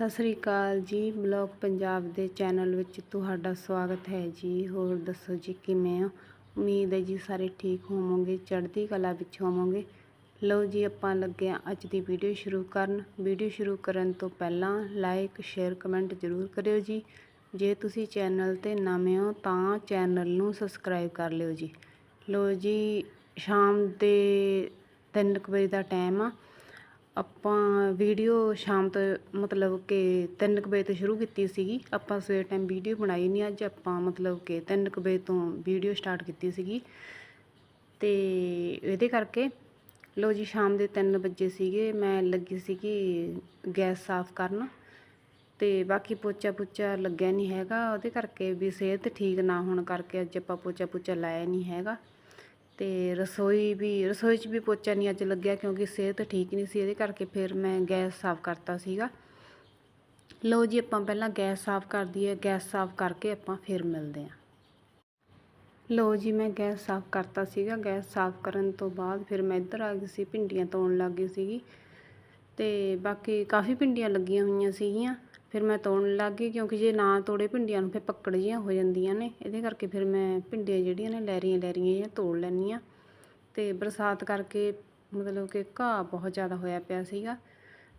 ਸਤਿ ਸ੍ਰੀ ਅਕਾਲ ਜੀ, ਬਲੌਗ ਪੰਜਾਬ ਦੇ ਚੈਨਲ ਵਿੱਚ ਤੁਹਾਡਾ ਸਵਾਗਤ ਹੈ ਜੀ। ਹੋਰ ਦੱਸੋ ਜੀ, ਕਿਵੇਂ ਹੋ? ਉਮੀਦ ਹੈ ਜੀ ਸਾਰੇ ਠੀਕ ਹੋਵੋਗੇ, ਚੜ੍ਹਦੀ ਕਲਾ ਵਿੱਚ ਹੋਵੋਗੇ। ਲਓ ਜੀ, ਆਪਾਂ ਲੱਗੇ ਹਾਂ ਅੱਜ ਦੀ ਵੀਡੀਓ ਸ਼ੁਰੂ ਕਰਨ। ਵੀਡੀਓ ਸ਼ੁਰੂ ਕਰਨ ਤੋਂ ਪਹਿਲਾਂ ਲਾਈਕ ਸ਼ੇਅਰ ਕਮੈਂਟ ਜ਼ਰੂਰ ਕਰਿਓ ਜੀ। ਜੇ ਤੁਸੀਂ ਚੈਨਲ ਤੇ ਨਵੇਂ ਹੋ ਤਾਂ ਚੈਨਲ ਨੂੰ ਸਬਸਕ੍ਰਾਈਬ ਕਰ ਲਿਓ ਜੀ। ਲਓ ਜੀ, ਸ਼ਾਮ ਦੇ 3 ਵਜੇ ਦਾ ਟਾਈਮ ਆ। ਆਪਾਂ ਵੀਡੀਓ ਸ਼ਾਮ ਤੋਂ, ਮਤਲਬ ਕਿ 3 ਵਜੇ ਤੋਂ ਸ਼ੁਰੂ ਕੀਤੀ ਸੀਗੀ। ਆਪਾਂ ਸਵੇਰ ਟਾਈਮ ਵੀਡੀਓ ਬਣਾਈ ਨਹੀਂ ਅੱਜ ਆਪਾਂ ਮਤਲਬ ਕਿ 3 ਵਜੇ ਤੋਂ ਵੀਡੀਓ ਸਟਾਰਟ ਕੀਤੀ ਸੀਗੀ। ਤੇ ਇਹਦੇ ਕਰਕੇ ਲੋ ਜੀ, ਸ਼ਾਮ ਦੇ 3 ਵਜੇ ਸੀਗੇ। ਮੈਂ ਲੱਗੀ ਸੀਗੀ ਗੈਸ ਸਾਫ਼ ਕਰਨ। ਤੇ ਬਾਕੀ ਪੋਚਾ ਪੁੱਚਾ ਲੱਗਿਆ ਨਹੀਂ ਹੈਗਾ। ਉਹਦੇ ਕਰਕੇ ਵੀ ਸਿਹਤ ਠੀਕ ਨਾ ਹੋਣ ਕਰਕੇ ਅੱਜ ਆਪਾਂ ਪੋਚਾ ਪੁੱਚਾ ਲਾਇਆ ਨਹੀਂ ਹੈਗਾ। ਅਤੇ ਰਸੋਈ ਵੀ, ਰਸੋਈ 'ਚ ਵੀ ਪੋਚਾ ਨਹੀਂ ਅੱਜ ਲੱਗਿਆ ਕਿਉਂਕਿ ਸਿਹਤ ਠੀਕ ਨਹੀਂ ਸੀ ਇਹਦੇ ਕਰਕੇ ਫਿਰ ਮੈਂ ਗੈਸ ਸਾਫ਼ ਕਰਤਾ ਸੀਗਾ। ਲਓ ਜੀ ਆਪਾਂ ਪਹਿਲਾਂ ਗੈਸ ਸਾਫ਼ ਕਰ ਦਈਏ, ਗੈਸ ਸਾਫ਼ ਕਰਕੇ ਆਪਾਂ ਫਿਰ ਮਿਲਦੇ ਹਾਂ। ਲਓ ਜੀ ਮੈਂ ਗੈਸ ਸਾਫ਼ ਕਰਤਾ ਸੀਗਾ, ਗੈਸ ਸਾਫ਼ ਕਰਨ ਤੋਂ ਬਾਅਦ ਫਿਰ ਮੈਂ ਇੱਧਰ ਆ ਗਈ ਸੀ, ਭਿੰਡੀਆਂ ਤੋੜਨ ਲੱਗ ਗਈ ਸੀਗੀ। ਤੇ ਬਾਕੀ ਕਾਫੀ ਭਿੰਡੀਆਂ ਲੱਗੀਆਂ ਹੋਈਆਂ ਸੀਗੀਆਂ। ਫਿਰ ਮੈਂ ਤੋੜਨ ਲੱਗ ਗਈ ਕਿਉਂਕਿ ਜੇ ਨਾ ਤੋੜੇ ਭਿੰਡੀਆਂ ਨੂੰ ਫਿਰ ਪੱਕੜ ਜੀਆਂ ਹੋ ਜਾਂਦੀਆਂ ਨੇ। ਇਹਦੇ ਕਰਕੇ ਫਿਰ ਮੈਂ ਭਿੰਡੀਆਂ ਜਿਹੜੀਆਂ ਨੇ ਲੈਰੀਆਂ ਲੈਰੀਆਂ ਜਿਹੀਆਂ ਤੋੜ ਲੈਂਦੀ ਹਾਂ। ਤੇ ਬਰਸਾਤ ਕਰਕੇ ਮਤਲਬ ਕਿ ਘਾਹ ਬਹੁਤ ਜ਼ਿਆਦਾ ਹੋਇਆ ਪਿਆ ਸੀਗਾ।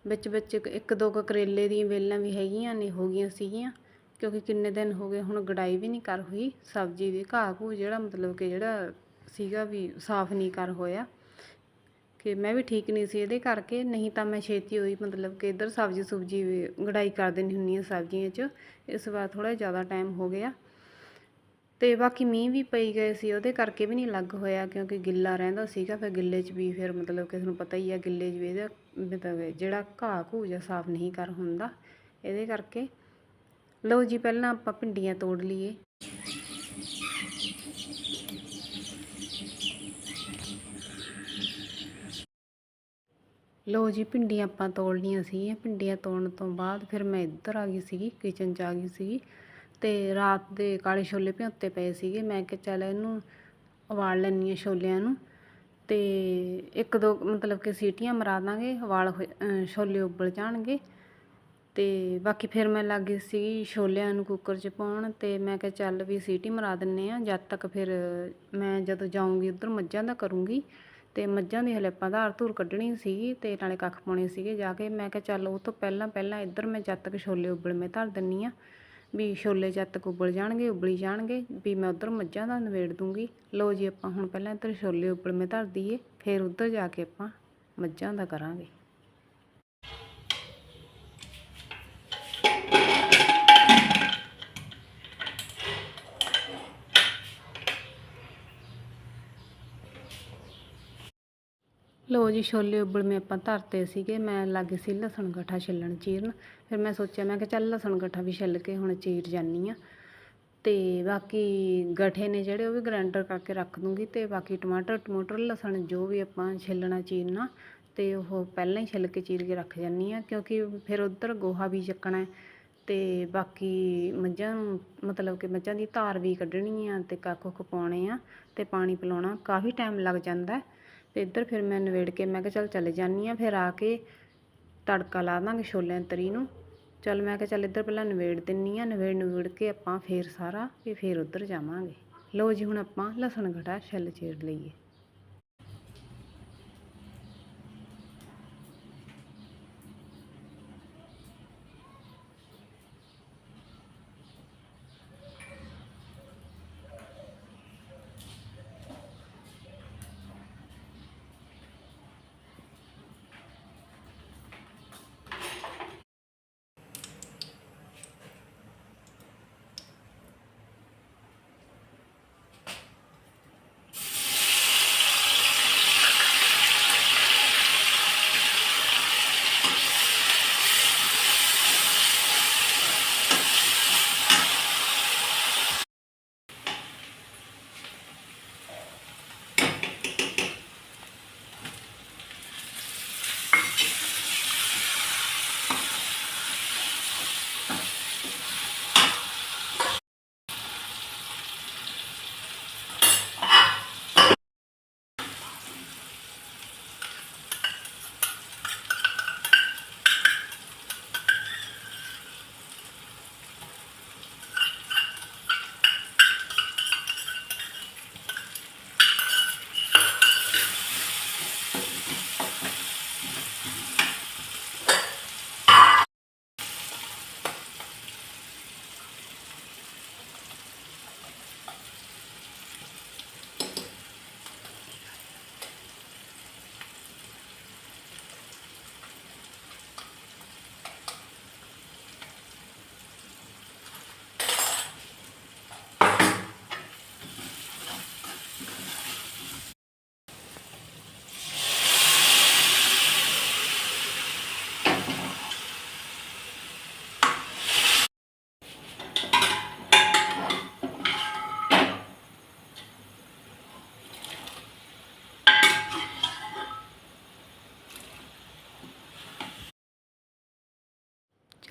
ਵਿੱਚ ਵਿੱਚ ਇੱਕ ਦੋ ਕੁ ਕਰੇਲੇ ਦੀਆਂ ਵੇਲਾਂ ਵੀ ਹੈਗੀਆਂ ਨੇ, ਹੋ ਗਈਆਂ ਸੀਗੀਆਂ। ਕਿਉਂਕਿ ਕਿੰਨੇ ਦਿਨ ਹੋ ਗਏ ਹੁਣ ਗੜਾਈ ਵੀ ਨਹੀਂ ਕਰ ਹੋਈ। ਸਬਜ਼ੀ ਦੀ ਘਾਹ ਘੂ ਜਿਹੜਾ ਮਤਲਬ ਕਿ ਜਿਹੜਾ ਸੀਗਾ ਵੀ ਸਾਫ਼ ਨਹੀਂ ਕਰ ਹੋਇਆ। ਕਿ ਮੈਂ ਵੀ ਠੀਕ ਨਹੀਂ ਸੀ ਇਹਦੇ ਕਰਕੇ, ਨਹੀਂ ਤਾਂ ਮੈਂ ਛੇਤੀ ਹੋਈ ਮਤਲਬ ਕਿ ਇੱਧਰ ਸਬਜ਼ੀ ਸੁਬਜੀ ਵੀ ਗੜਾਈ ਕਰ ਦੇਣੀ ਹੁੰਦੀ ਆ ਸਬਜ਼ੀਆਂ 'ਚ, ਇਸ ਵਾਰ ਥੋੜਾ ਜ਼ਿਆਦਾ ਟਾਈਮ ਹੋ ਗਿਆ। ਤੇ ਬਾਕੀ ਮੀਂਹ ਵੀ ਪਈ ਗਏ ਸੀ, ਉਹਦੇ ਕਰਕੇ ਵੀ ਨਹੀਂ ਲੱਗ ਹੋਇਆ ਕਿਉਂਕਿ ਗਿੱਲਾ ਰਹਿੰਦਾ ਸੀਗਾ, ਫਿਰ ਗਿੱਲੇ 'ਚ ਵੀ ਫਿਰ ਮਤਲਬ ਕਿ ਤੁਹਾਨੂੰ ਪਤਾ ਹੀ ਆ ਗਿੱਲੇ 'ਚ ਵੀ ਇਹਦਾ ਮਤਲਬ ਜਿਹੜਾ ਘਾਹ ਘੂ ਜਿਹਾ ਸਾਫ਼ ਨਹੀਂ ਕਰ ਹੁੰਦਾ, ਇਹਦੇ ਕਰਕੇ। ਲਓ ਜੀ, ਪਹਿਲਾਂ ਆਪਾਂ ਭਿੰਡੀਆਂ ਤੋੜ ਲਈਏ। ਲਓ ਜੀ, ਭਿੰਡੀਆਂ ਆਪਾਂ ਤੋੜ ਲਈਆਂ ਸੀ ਭਿੰਡੀਆਂ ਤੋੜਨ ਤੋਂ ਬਾਅਦ ਫਿਰ ਮੈਂ ਇੱਧਰ ਆ ਗਈ ਸੀਗੀ ਕਿਚਨ 'ਚ ਆ ਗਈ ਸੀਗੀ ਤੇ ਰਾਤ ਦੇ ਕਾਲੇ ਛੋਲੇ ਭਿਉਂਤੇ ਪਏ ਸੀਗੇ। ਮੈਂ ਕਿਹਾ ਚੱਲ ਇਹਨੂੰ ਉਬਾਲ ਲੈਂਦੀ ਹਾਂ ਛੋਲਿਆਂ ਨੂੰ ਤੇ ਇੱਕ ਦੋ ਮਤਲਬ ਕਿ ਸੀਟੀਆਂ ਮਰਾ ਦਾਂਗੇ, ਉਬਾਲ ਹੋਏ- ਛੋਲੇ ਉਬਲ ਜਾਣਗੇ ਤੇ ਬਾਕੀ ਫਿਰ ਮੈਂ ਲੱਗ ਗਈ ਸੀ ਛੋਲਿਆਂ ਨੂੰ ਕੁੱਕਰ 'ਚ ਪਾਉਣ ਤੇ ਮੈਂ ਕਿਹਾ ਚੱਲ ਵੀ ਸੀਟੀ ਮਰਾ ਦਿੰਨੇ ਆ ਜਦ ਤੱਕ ਫਿਰ ਮੈਂ ਜਦੋਂ ਜਾਊਂਗੀ ਉੱਧਰ ਮੱਝਾਂ ਦਾ ਕਰੂੰਗੀ। ਤੇ ਮੱਝਾਂ ਦੀ ਹਲੇ ਆਪਾਂ ਧਾਰ ਧੂਰ ਕੱਢਣੀ ਸੀਗੀ ਤੇ ਨਾਲੇ ਕੱਖ ਪਾਉਣੇ ਸੀਗੇ ਜਾ ਕੇ। ਮੈਂ ਕਿਹਾ ਚੱਲ ਉਹ ਤੋਂ ਪਹਿਲਾਂ ਪਹਿਲਾਂ ਇੱਧਰ ਮੈਂ ਜਦ ਤੱਕ ਛੋਲੇ ਉਬਲਵੇਂ ਧਰ ਦਿੰਨੀ ਆ ਵੀ ਛੋਲੇ ਜਦ ਤੱਕ ਉਬਲ ਜਾਣਗੇ, ਉਬਲੀ ਜਾਣਗੇ ਵੀ ਮੈਂ ਉੱਧਰ ਮੱਝਾਂ ਦਾ ਨਵੇੜ ਦੂੰਗੀ। ਲਓ ਜੀ ਆਪਾਂ ਹੁਣ ਪਹਿਲਾਂ ਇੱਧਰ ਛੋਲੇ ਉਬਲ ਉਬਲਵੇਂ ਧਰ ਦਈਏ, ਫਿਰ ਉੱਧਰ ਜਾ ਕੇ ਆਪਾਂ ਮੱਝਾਂ ਦਾ ਕਰਾਂਗੇ। ਲਓ ਜੀ ਛੋਲੇ ਉਬਲਵੇਂ ਆਪਾਂ ਧਰਤੇ ਸੀਗੇ, ਮੈਂ ਲੱਗ ਸੀ ਲਸਣ ਗੱਠਾ ਛਿੱਲਣ ਚੀਰਨ। ਫਿਰ ਮੈਂ ਸੋਚਿਆ, ਮੈਂ ਕਿ ਚੱਲ ਲਸਣ ਗੱਠਾ ਵੀ ਛਿੱਲ ਕੇ ਹੁਣ ਚੀਰ ਜਾਨੀ ਆ ਤੇ ਬਾਕੀ ਗਠੇ ਨੇ ਜਿਹੜੇ, ਉਹ ਵੀ ਗ੍ਰਾਈਂਡਰ ਕਰਕੇ ਰੱਖ ਦੂੰਗੀ ਤੇ ਬਾਕੀ ਟਮਾਟਰ ਟਮਾਟਰ, ਲਸਣ ਜੋ ਵੀ ਆਪਾਂ ਛਿੱਲਣਾ, ਚੀਰਨਾ, ਤੇ ਉਹ ਪਹਿਲਾਂ ਹੀ ਛਿੱਲ ਕੇ ਚੀਰ ਕੇ ਰੱਖ ਜਾਨੀ ਆ ਕਿਉਂਕਿ ਫਿਰ ਉਧਰ ਗੋਹਾ ਵੀ ਚੱਕਣਾ ਹੈ। ਤੇ ਬਾਕੀ ਮੱਝਾਂ ਨੂੰ, ਮਤਲਬ ਕਿ ਮੱਝਾਂ ਦੀ ਧਾਰ ਵੀ ਕੱਢਣੀ ਆ ਤੇ ਕੱਖ ਕੁੱਖ ਪਾਉਣੇ ਆ ਤੇ ਪਾਣੀ ਪਿਲਾਉਣਾ, ਕਾਫੀ ਟਾਈਮ ਲੱਗ ਜਾਂਦਾ ਤੇ ਇੱਧਰ ਫਿਰ ਮੈਂ ਨਵੇੜ ਕੇ ਮੈਂ ਕਿਹਾ ਚੱਲ ਚਲੇ ਜਾਨੀ ਆ ਫਿਰ ਆ ਕੇ ਤੜਕਾ ਲਾ ਦਾਂਗੇ ਛੋਲਿਆਂ ਤਰੀ ਨੂੰ। ਚੱਲ ਮੈਂ ਕਿਹਾ ਚੱਲ ਇੱਧਰ ਪਹਿਲਾਂ ਨਵੇੜ ਦਿੰਨੀ ਆ ਨਵੇੜ ਨਵੇੜ ਕੇ ਆਪਾਂ ਫੇਰ ਸਾਰਾ ਵੀ ਫੇਰ ਉੱਧਰ ਜਾਵਾਂਗੇ। ਲਓ ਜੀ ਹੁਣ ਆਪਾਂ ਲਸਣ ਗੜਾ ਛਿੱਲ ਚੀਰ ਲਈਏ।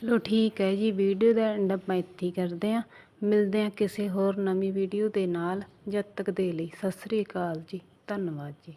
ਚਲੋ ਠੀਕ ਹੈ ਜੀ, ਵੀਡੀਓ ਦਾ ਐਂਡ ਆਪਾਂ ਇੱਥੇ ਹੀ ਕਰਦੇ ਹਾਂ। ਮਿਲਦੇ ਹਾਂ ਕਿਸੇ ਹੋਰ ਨਵੀਂ ਵੀਡੀਓ ਦੇ ਨਾਲ। ਜਦ ਤੱਕ ਦੇ ਲਈ ਸਤਿ ਸ੍ਰੀ ਅਕਾਲ ਜੀ, ਧੰਨਵਾਦ ਜੀ।